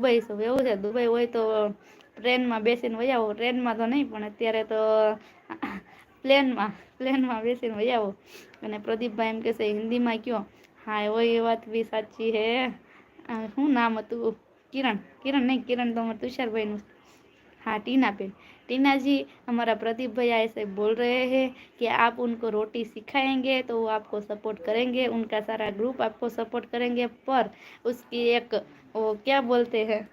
Dubai છું એવું છે. દુબઈ હોય તો ટ્રેનમાં બેસીને વહી આવો. ટ્રેનમાં તો નહીં, પણ અત્યારે તો પ્લેનમાં પ્લેનમાં બેસીને વહી આવો. અને પ્રદીપભાઈ એમ કહેશે હિન્દીમાં કયો? હા એવો એ વાત બી સાચી હે. શું નામ હતું? કિરણ. કિરણ નહીં, કિરણ તો અમારે તુષારભાઈનું हाँ टीना पे टीना जी हमारा प्रदीप भैया ऐसे बोल रहे हैं कि आप उनको रोटी सिखाएंगे तो वो आपको सपोर्ट करेंगे उनका सारा ग्रुप आपको सपोर्ट करेंगे पर उसकी एक वो क्या बोलते हैं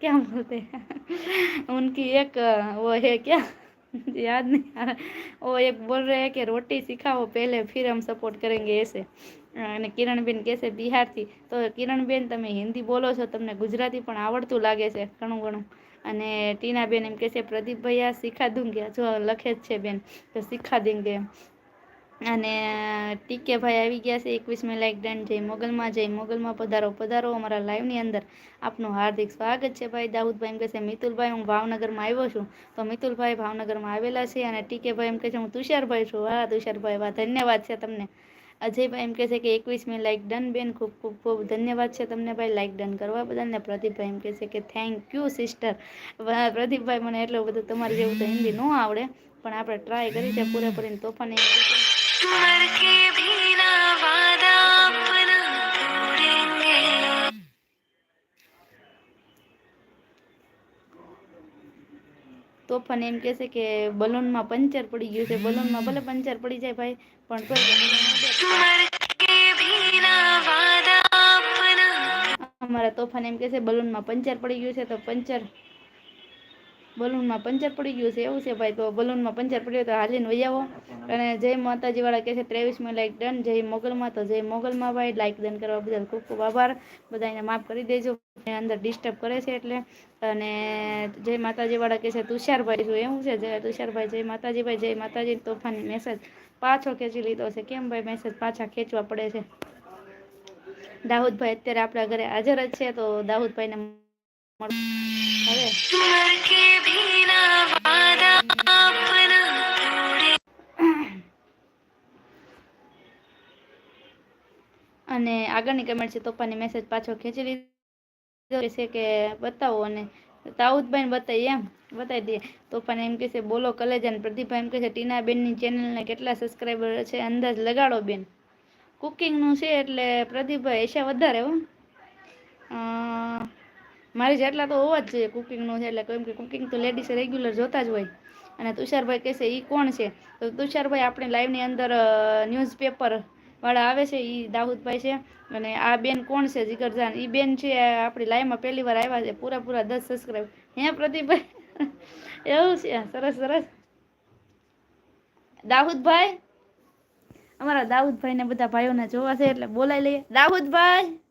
क्या बोलते हैं उनकी एक वो है क्या याद नहीं आ रहा वो एक बोल रहे हैं कि रोटी सिखाओ पहले फिर हम सपोर्ट करेंगे ऐसे અને કિરણબેન કહેશે બિહારથી તો કિરણબેન તમે હિન્દી બોલો છો તમને ગુજરાતી પણ આવડતું લાગે છે ઘણું ઘણું અને ટીનાબેન એમ કહેશે પ્રદીપ ભૈયા શીખા દુંગ્યા જો લખે જ છે બેન, તો શીખા દેંગે. અને ટીકે ભાઈ આવી ગયા છે, એકવીસમી લાઈક ડન, જય મોગલમાં જય મોગલમાં, પધારો પધારો અમારા લાઈવની અંદર. આપનું હાર્દિક સ્વાગત છે ભાઈ. દાઉદભાઈ એમ કહેશે મિતુલભાઈ, હું ભાવનગરમાં આવ્યો છું. તો મિતુલભાઈ ભાવનગરમાં આવેલા છે અને ટીકે ભાઈ એમ કહે છે, હું તુષારભાઈ છું. વાહ તુષારભાઈ, વાહ, ધન્યવાદ છે તમને. અજયભાઈ એમ કહે છે કે એકવીસમી લાઇક ડન બેન, ખૂબ ખૂબ ખૂબ ધન્યવાદ છે તમને ભાઈ લાઇક ડન કરવા બદલ. ને પ્રદીપભાઈ એમ કહે છે કે થેન્ક યુ સિસ્ટર પ્રદીપભાઈ મને એટલું બધું તમારી જેવું તો હિન્દી ન આવડે, પણ આપણે ટ્રાય કરી છે પૂરેપૂરીને તોફાન તોફાન એમ કેસે કે બલૂનમાં પંચર પડી ગયું છે. બલૂનમાં ભલે પંચર પડી જાય ભાઈ પણ તોય અમારા તોફાન એમ કહેશે બલૂનમાં પંચર પડી ગયું છે તો પંચર બલૂનમાં પંચર પડી ગયું છે, એવું છે ભાઈ, તો બલૂનમાં પંચર પડ્યું તો હાલીને વહી આવો. અને જય માતાજીવાળા કહે છે ત્રેવીસમાં લાઈક ડન જય મોગલમાં, તો જય મોગલમાં ભાઈ લાઈક ડન કરવા બદલ ખૂબ ખૂબ આભાર. બધાને માફ કરી દેજો અંદર ડિસ્ટર્બ કરે છે એટલે. અને જય માતાજી વાળા કહે છે, તુષારભાઈ જો એવું છે, જય તુષારભાઈ, જય માતાજી ભાઈ, જય માતાજી તોફાન મેસેજ પાછો ખેંચી લીધો છે. કેમ ભાઈ મેસેજ પાછા ખેંચવા પડે છે? દાઉદભાઈ અત્યારે આપણા ઘરે હાજર જ છે, તો દાઉદભાઈને અને આગળની કમેન્ટ છે તોફાની મેસેજ પાછો ખેંચી લીધો. છે કે બતાવો અને દાઉદભાઈને બતાવીએ એમ, બતાવી દઈએ. તોફાન એમ કહે છે, બોલો અને પ્રદીપભાઈ એમ કહે છે, ટીનાબેનની ચેનલને કેટલા સબસ્ક્રાઈબર છે, અંદાજ લગાડો બેન. કુકિંગનું છે એટલે પ્રદીપભાઈ એશા વધારે હો. મારી જેટલા તો હોવા જ જોઈએ કુકિંગનો છે એટલે કેમ કે કુકિંગ તો લેડીઝ રેગ્યુલર જોતા જ હોય. અને તુષારભાઈ કહેશે એ કોણ છે? તો તુષારભાઈ આપણે લાઈવની અંદર ન્યૂઝપેપર વાળા આવે છે એ દાઉદભાઈ છે. અને આ બેન કોણ છે, જીગરજાન? એ બેન છે આપણી લાઈવમાં પહેલી વાર આવ્યા છે, પૂરા પૂરા દસ સબસ્ક્રાઈબ હે પ્રદીપભાઈ? એવું છે? સરસ સરસ. દાઉદભાઈ? અમારા દાઉદભાઈ ને બધા ભાઈઓને જોવા છે એટલે બોલાઈ લઈએ. દાઉદભાઈ?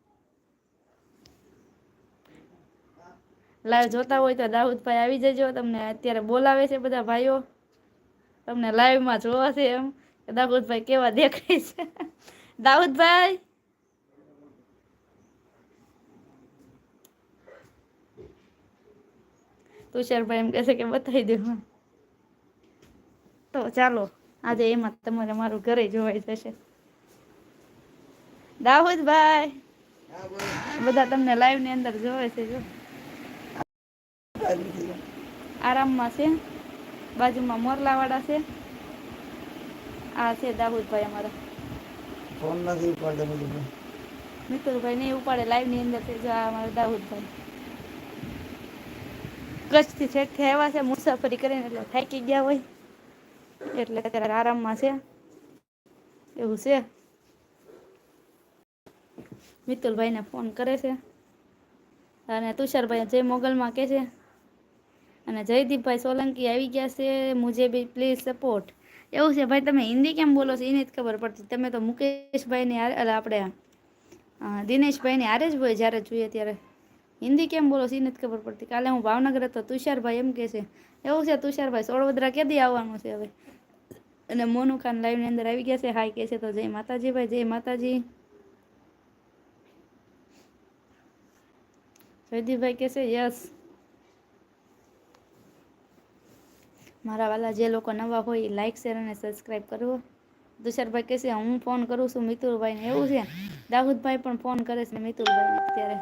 લાઈવ જોતા હોય તો દાઉદભાઈ આવી જજો. તમને અત્યારે બોલાવે છે બધા ભાઈઓ. તમને લાઈવમાં જોવા છે એમ દાઉદભાઈ કેવા દેખાય છે. દાઉદભાઈ! તુષારભાઈ એમ કહેશે કે બતાવી દો તો ચાલો, આજે એમાં તમારે મારું ઘરે જોવાઈ જશે. દાઉદભાઈ! બધા તમને લાઈવની અંદર જોવે છે જો. આરામમાં છે. બાજુમાં મોરલાવાળા છે. આ છે દાઉદભાઈ અમારા. ફોન નથી ઉપાડતા બધું મિતુલભાઈ નહીં ઉપાડે લાઈવની અંદર જો આ અમારા દાઉદભાઈ કચ્છથી છેકથી આવ્યા છે મુસાફરી કરીને એટલે થાકી ગયા હોય. એટલે અત્યારે આરામમાં છે. એવું છે. મિતુલભાઈને ફોન કરે છે. અને તુષારભાઈ જય મોગલમાં કે છે અને જયદીપભાઈ સોલંકી આવી ગયા છે, મુજે બી પ્લીઝ સપોર્ટ એવું છે ભાઈ, તમે હિન્દી કેમ બોલો છો? એ જ ખબર પડતી. તમે તો મુકેશભાઈની હારે આપણે દિનેશભાઈની હારે જ હોય જ્યારે જોઈએ ત્યારે. હિન્દી કેમ બોલો છો? એ જ ખબર પડતી. કાલે હું ભાવનગર હતો, તુષારભાઈ એમ કહે છે. એવું છે, તુષારભાઈ સોળવદરા ક્યાંથી આવવાનું છે હવે? અને મોનુ ખાન લાઈવની અંદર આવી ગયા છે, હાય કહે છે તો જય માતાજી ભાઈ, જય માતાજી. જયદીપભાઈ કહેશે યસ મારા વાલા જે લોકો નવા હોય એ લાઇક શેર અને સબસ્ક્રાઈબ કરવો તુષારભાઈ કહેશે હું ફોન કરું છું મિતુરભાઈને એવું છે. દાઉદભાઈ પણ ફોન કરે છે મિતુલભાઈને અત્યારે.